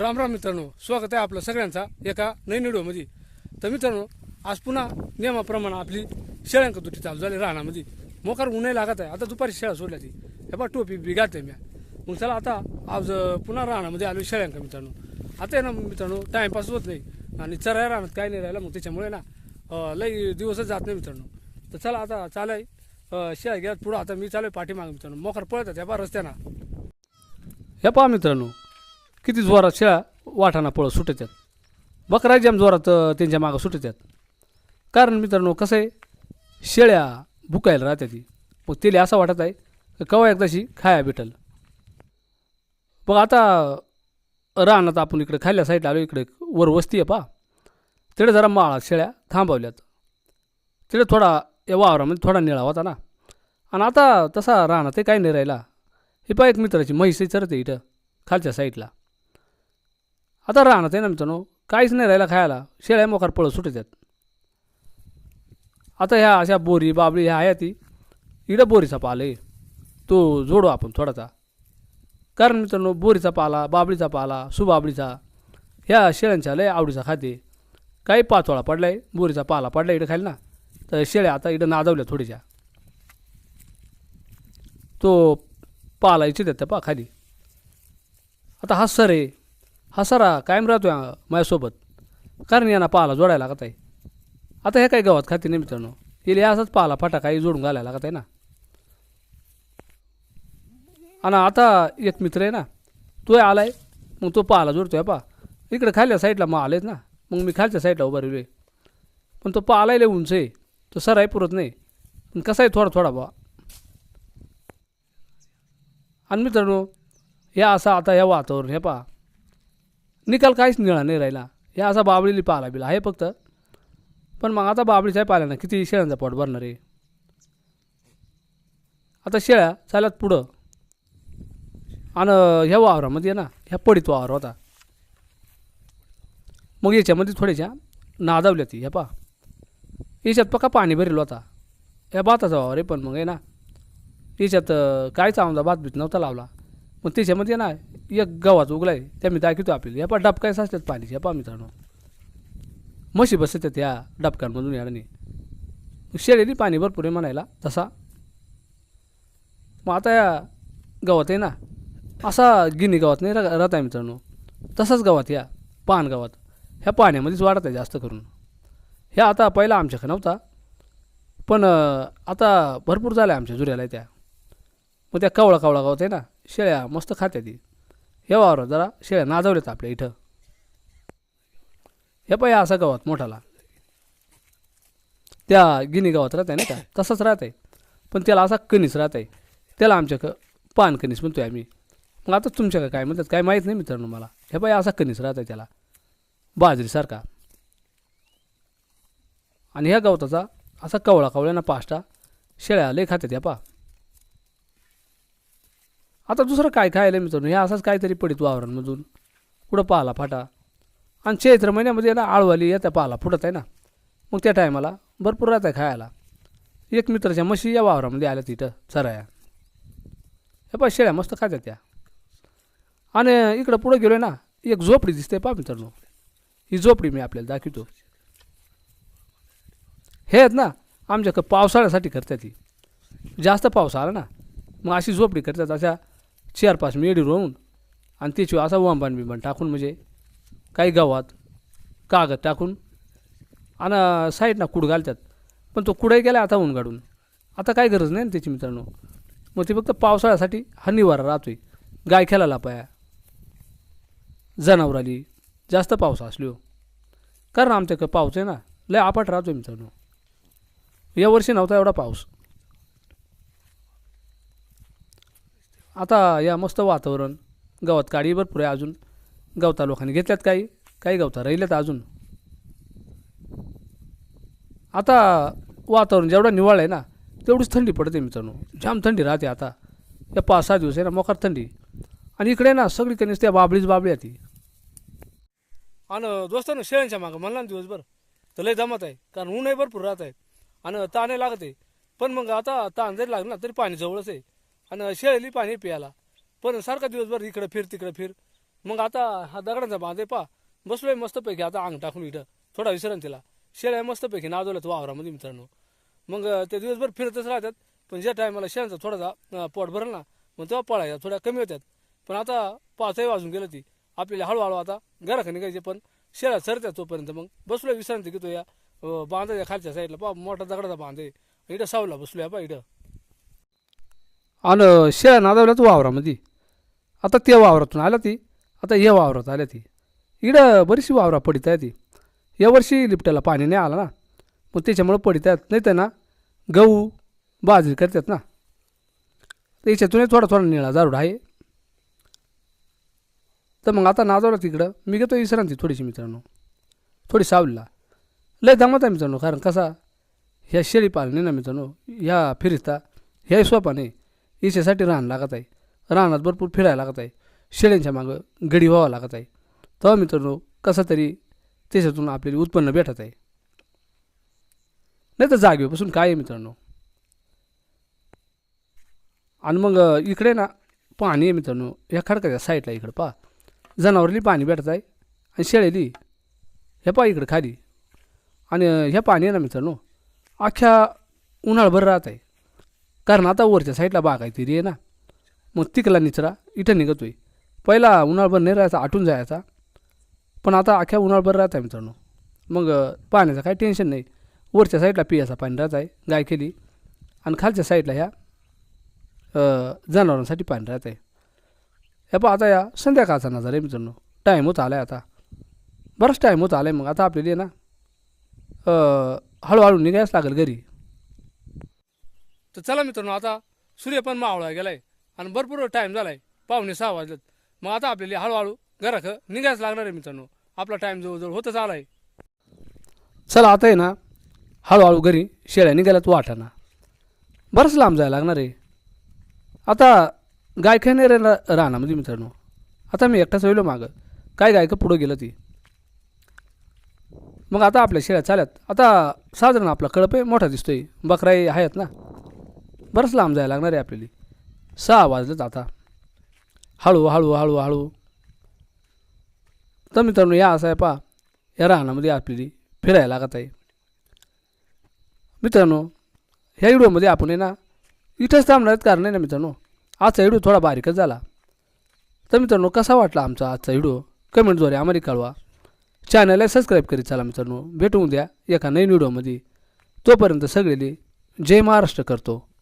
राम राम मित्रांनो स्वागत आहे आपलं सगळ्यांचा एका नवीन व्हिडिओमध्ये. तर मित्रांनो आज पुन्हा नियमाप्रमाणे आपली शेळ्यांक दुटी चालू झाली राहण्यामध्ये मोकार उन्हाही लागत आहे आता दुपारी शेळ्या सोडल्या ती. हे बा टोपी बिघाडते मी. मग चला आता आज पुन्हा राहण्यामध्ये आलो शेळ्यांक मित्रांनो. आता आहे ना मित्रांनो टाईमपास होत नाही आणि चराय राहणार काय नाही राहिलं मग त्याच्यामुळे ना लई दिवसच जात नाही मित्रांनो. तर चला आता चालाय शेळ्या घ्या पुढं आता मी चालू आहे पाठीमागे मित्रांनो. मोकार पळतात या बा रस्त्याना. हे पहा मित्रांनो किती जोरात शेळ्या वाटाणा पळत सुटत्यात? बकरा जाम जोरात त्यांच्या मागं सुटत्यात. कारण मित्रांनो कसं आहे? शेळ्या भुकायला राहत्या ती मग तिला असं वाटत आहे कवा एकदाशी खाया भेटल. बघ आता रानात आपण इकडे खाल्ल्या साईडला आलो इकडे वर वस्ती आहे पा तिकडे जरा माळा शेळ्या थांबवल्यात. तिकडे थोडा या वावरामध्ये थोडा निळा होता ना. आणि आता तसा राहणार ते काही नाही राहिला. हे पा एक मित्राची म्हैस चरते इथं खालच्या साईडला. आता राहणार आहे ना मित्रांनो काहीच नाही राहिला खायला. शेळ्या मोकार पळत सुटतात. आता ह्या अशा बोरी बाबळी ह्या आहे ती इकडं बोरीचा पाला आहे. तो जोडू आपण थोडासा. कारण मित्रांनो बोरीचा पाला बाबळीचा पाला सुबाबळीचा ह्या शेळ्यांच्या लय आवडीचा खाते काही पाचोळा पडला आहे बोरीचा पाला पडला इकडं खाली ना तर शेळ्या आता इकडं नादवल्या थोडीशा. तो पाला इच्छित येतं पा खाली. आता हा सर आहे. हा सरा कायम राहतो माझ्यासोबत. कारण यांना पाला जोडायला लागत आहे. आता हे काही गावात खाते नाही मित्रांनो? येईल असाच पाला फाटा काही जोडून घालायला लागत आहे ना? आणि आता एक मित्र आहे ना तो आलाय मग तो पाला जोडतोय पा. इकडे खालच्या साईडला मग आलेच ना मग मी खालच्या साईडला उभा आहे पण तो पालाय लय उंच आहे तो सराही पुरत नाही. पण कसा आहे थोडा थोडा बा. आणि मित्रांनो या असा आता या वातावरण हे पहा निकाल काहीच निळा नाही राहिला. हे असा बाबळीली पाला बिला. आहे फक्त. पण मग आता बाबळीच्या ना किती शेळ्यांचा पोट भरणार आहे. आता शेळ्या चालत पुढं. आणि ह्या वावरामध्ये ना ह्या पडीत वावर होता. मग याच्यामध्ये थोड्याशा नादावल्या ती ह्या पा याच्यात पक्का पाणी भरेल होता. ह्या भाताचा वावर आहे पण मग आहे ना. याच्यात अं, कायच आमचा भात बीत नव्हता लावला. मग त्याच्यामध्ये ना एक गव्हाच उगलाय त्या मी दाखवतो आपल्याला. या पा डबकाय साचतात पाणी या पा मित्रांनो. म्हशी बसतात त्या डबकांमधून याने. शेळीने पाणी भरपूर आहे म्हणायला तसा. मग आता या गावात आहे ना असा गिनी गावात नाही रा- राहत आहे मित्रांनो. तसाच गावात या पान गावात ह्या पाण्यामध्येच वाढत आहे जास्त करून. ह्या आता पहिला आमच्याकडे नव्हता पण आता भरपूर झाल्या आमच्या जुऱ्याला त्या. मग त्या कवळा कवळा गावात आहे ना शेळ्या मस्त खात्या ती हे वावर जरा शेळ्या नाजवलेत आपल्या इथं. हे पाय असा गावात मोठाला. त्या गिनी गावात राहत आहे ना का? तसंच राहत आहे पण त्याला असा कणीस राहत आहे त्याला आमच्याकडं पान कणीस आहे आम्ही. मग आता तुमच्याकडे काय म्हणतात? काय माहीत नाही मित्रांनो मला. हे पाय असा कणीस राहत आहे त्याला. बाजरीसारखा. आणि ह्या गवताचा असा कवळा कवळ्याना पाष्टा शेळ्या लय खात्यात या पा आता दुसरं काय खायला मित्रांनो? हे असाच काहीतरी पडित वावरांमधून. कुठं पाला फाटा. आणि चैत्र महिन्यामध्ये ना आळवाली येत्या पाला फुटत आहे ना. मग त्या टायमाला भरपूर राहत आहे खायला. एक मित्राच्या म्हशी या वावरामध्ये आल्या तिथं चराया. हे पा शेळ्या मस्त खात्या त्या. आणि इकडं पुढं गेलो ना एक झोपडी दिसते पा मित्रांनो. ही झोपडी मी आपल्याला दाखवतो. हे आहेत ना आमच्याकडं पावसाळ्यासाठी करतात ती जास्त पाऊस आला ना मग अशी झोपडी करतात अशा चार पाच मिनिट रोवून आणि त्याची असा वंबण बिंबण टाकून म्हणजे काही गावात कागद टाकून आणि साईडनं कुड घालतात. पण तो कुडाही गेला आता ऊन गाडून. आता काय गरज नाही ना त्याची मित्रांनो. मग ते फक्त पावसाळ्यासाठी हा निवारा राहतोय. गाय खेळायला पाया जनावर आली. जास्त पाऊस असलो. कारण आमच्याकडे पाऊस आहे ना. लय आपाट आहे मित्रांनो. यावर्षी नव्हता एवढा पाऊस. आता या मस्त वातावरण गवत काडी भरपूर आहे अजून. गवता लोकांनी घेतल्यात काही काही गवता राहिल्यात अजून. आता वातावरण जेवढा निवाळ आहे ना तेवढीच थंडी पडते मित्रांनो. जाम थंडी राहते आता. या पाच सहा दिवस आहे ना मोकार थंडी. आणि इकडे ना सगळीकडे त्या बाबळीच बाबळी आहे ती. आणि दोस्तानं शेळ्यांच्या मागं म्हणला ना दिवसभर तर लय जमत आहे कारण ऊनही भरपूर राहत आहे. आणि ताणही लागत आहे. पण मग आता ताण जरी लागला तरी पाणी जवळच आहे. आणि शेळीली पाणी प्यायला. पण सारखा दिवसभर इकडं फिर तिकडं फिर. मग आता हा दगडांचा बांध आहे पा बसलोय मस्तपैकी. आता अंग टाकून इथं. थोडा विश्रांतीला शेळ्या मस्तपैकी नाजवल्यात वावरामध्ये मित्रांनो. मग ते दिवसभर फिरतच राहतात. पण ज्या टायमाला शेळ्यांचा थोडासा पोट भरलं ना मग तेव्हा पळायच्या थोड्या कमी होत्यात. पण आता पाचही वाजून गेलं ती. आपल्याला हळूहळू आता घराकडे निघायचे पण शेळ्या सरत्या तोपर्यंत. मग बसलोय विश्रांती घेतो या बांधायच्या बांधाच्या खालच्या साईडला. पा मोठा दगडाचा बांध आहे. इथं सावला बसलोय पा इथं. आणि शेळ्या नादावल्यात वावरामध्ये. आता त्या वावरातून आल्या ती आता या वावरात आल्या ती. इकडं बरीचशी वावरा पडित आहे ती. यावर्षी लिपट्याला पाणी नाही आलं ना. मग त्याच्यामुळं पडित आहेत. नाही तर ना गहू बाजरी करतात ना. याच्यातूनही थोडा थोडा निळा जारूड आहे. तर मग आता नाजवलं तिकडं. मी घेतो विसरांती थोडीशी मित्रांनो. थोडी सावलीला. लय दमत आहे मित्रांनो. कारण कसा ह्या शेळी पाळणे ना मित्रांनो ह्या फिरिस्ता ह्या सोपा नाही याच्यासाठी रान लागत आहे. रानात भरपूर फिरायला लागत आहे. शेळ्यांच्या मागं गडी व्हावं लागत आहे. तेव्हा मित्रांनो कसं तरी त्याच्यातून आपल्याला उत्पन्न भेटत आहे. नाही तर जागेपासून काय आहे मित्रांनो? आणि मग इकडे ना पाणी आहे मित्रांनो. ह्या खडकाच्या साईडला इकडं पहा. जनावरली पाणी भेटत आहे आणि शेळेली ह्या पहा इकडं खाली. आणि ह्या पाणी आहे ना मित्रांनो अख्ख्या उन्हाळभर राहत आहे. कारण आता वरच्या साईडला बाग आहे ती रे ना. मग तिकला निचरा इथं निघतोय. पहिला उन्हाळभर नाही राहायचा आटून जायचा. पण आता अख्ख्या उन्हाळभर राहत आहे मित्रांनो. मग पाण्याचं काही टेन्शन नाही. वरच्या साईडला पियाचा पाणी राहत आहे गाय केली. आणि खालच्या साईडला ह्या जनावरांसाठी पाणी राहत आहे. हे पहा आता या संध्याकाळचा नजर आहे मित्रांनो. टाईम होत आला आहे आता. बराच टाईम होत आला आहे मग. आता आपल्याला ना हळूहळू निघायच लागेल घरी. तर चला मित्रांनो आता सूर्य पण मावळा गेलाय आणि भरपूर टाईम झालाय. पाहुणे सहा वाजलेत. मग आता आपल्याला हळूहळू घराक निघायच लागणार आहे मित्रांनो. आपला टाईम जवळजवळ होतच आलाय. चला आता आहे ना हळूहळू घरी शेळ्या निघाल्यात वाटाना बरंच लांब जायला लागणार आहे. आता गायक नाही रे रानामध्ये मित्रांनो. आता मी एकटाच होईलो मागं. काय गायकं पुढं गेलं ती? मग आता आपल्या शेळ्या चाल्यात. आता साधारण आपला कळप आहे मोठा दिसतोय. बकराई आहेत ना. बरंच लांब जायला लागणार आहे आपल्याला. सहा वाजलेत आता. हळू हळू हळू हळू. तर मित्रांनो या असं आहे पा या रानामध्ये आपली फिरायला लागत आहे. मित्रांनो ह्या व्हिडिओमध्ये आपण आहे ना इथंच थांबणार आहेत कारण आहे ना मित्रांनो आजचा व्हिडिओ थोडा बारीकच झाला. तर मित्रांनो कसा वाटला आमचा आजचा व्हिडिओ? कमेंटद्वारे आम्हाला कळवा. चॅनलला सबस्क्राईब करीत चला मित्रांनो. भेटून द्या एका नवीन व्हिडिओमध्ये. तोपर्यंत सगळेले जय महाराष्ट्र करतो.